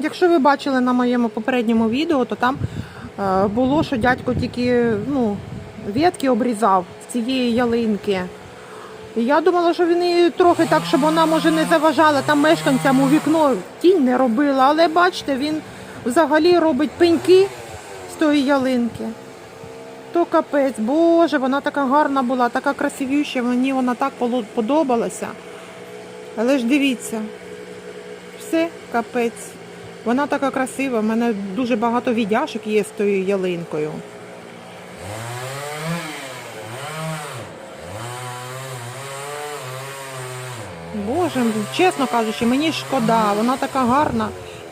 Якщо ви бачили на моєму попередньому відео, то там е, було, що дядько тільки ну, ветки обрізав з цієї ялинки. І я думала, що він її трохи так, щоб вона може не заважала там мешканцям у вікно тінь не робила. Але бачите, він взагалі робить пеньки з тої ялинки. То капець, боже, вона така гарна була, така красивюща, мені вона так подобалася. Але ж дивіться, все капець. Вона така красива, в мене дуже багато віддяшок є з тою ялинкою. Боже, чесно кажучи, мені шкода, вона така гарна.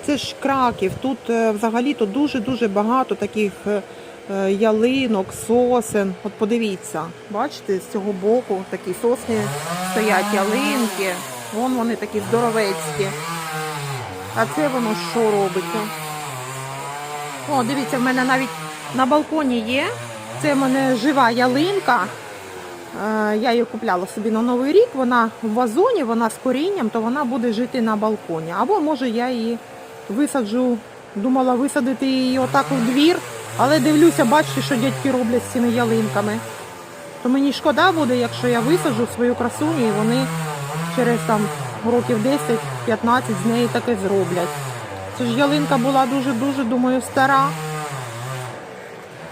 Це ж краків. Тут е, взагалі-то дуже-дуже багато таких е, е, ялинок, сосен. От подивіться, бачите, з цього боку такі сосни стоять ялинки. Вон вони такі здоровецькі. А це воно що робиться? О, дивіться, в мене навіть на балконі є. Це в мене жива ялинка. Е, Я її купляла собі на Новий рік. Вона в вазоні, вона з корінням, то вона буде жити на балконі. Або може я її висаджу, думала висадити її отак у двір, але дивлюся, бачите, що дядьки роблять з цими ялинками. То мені шкода буде, якщо я висаджу свою красуню і вони через там років 10-15 з неї таке зроблять. Це ж ялинка була дуже-дуже, думаю, стара.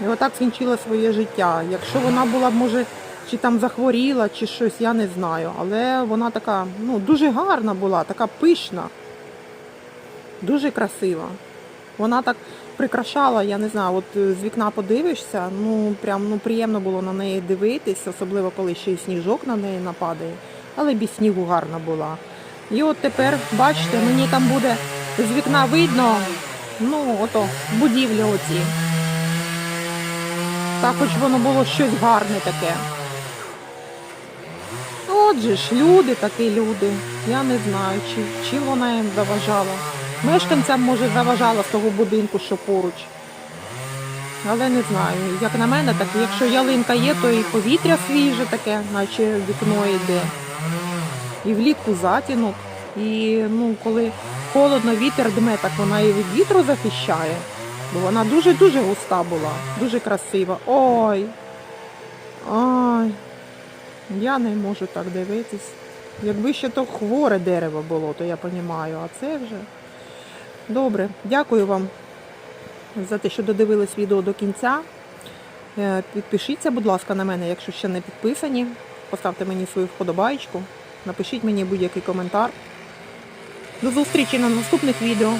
І отак скінчила своє життя. Якщо вона була може, чи там захворіла, чи щось, я не знаю. Але вона така, ну, дуже гарна була, така пишна, дуже красива. Вона так прикрашала, я не знаю, от е, з вікна подивишся, ну прям ну, приємно було на неї дивитись, особливо коли ще й сніжок на неї нападає. Але без снігу гарна була. І от тепер, бачите, мені там буде з вікна видно, ну, ото, будівлі оці. Так, хоч воно було щось гарне таке. Отже ж, люди такі люди. Я не знаю, чи, чим вона їм заважала. Мешканцям, може, заважала з того будинку, що поруч. Але не знаю. Як на мене, так якщо ялинка є, то і повітря свіже таке, наче вікно йде. І влітку затінок. І ну, коли холодно, вітер дме, так вона і від вітру захищає. Бо вона дуже-дуже густа була, дуже красива. Ой. Ой. Я не можу так дивитись. Якби ще то хворе дерево було, то я розумію, а це вже. Добре, дякую вам за те, що додивились відео до кінця. Е, Підпишіться, будь ласка, на мене, якщо ще не підписані. Поставте мені свою вподобайку, напишіть мені будь-який коментар. До зустрічі на наступних відео.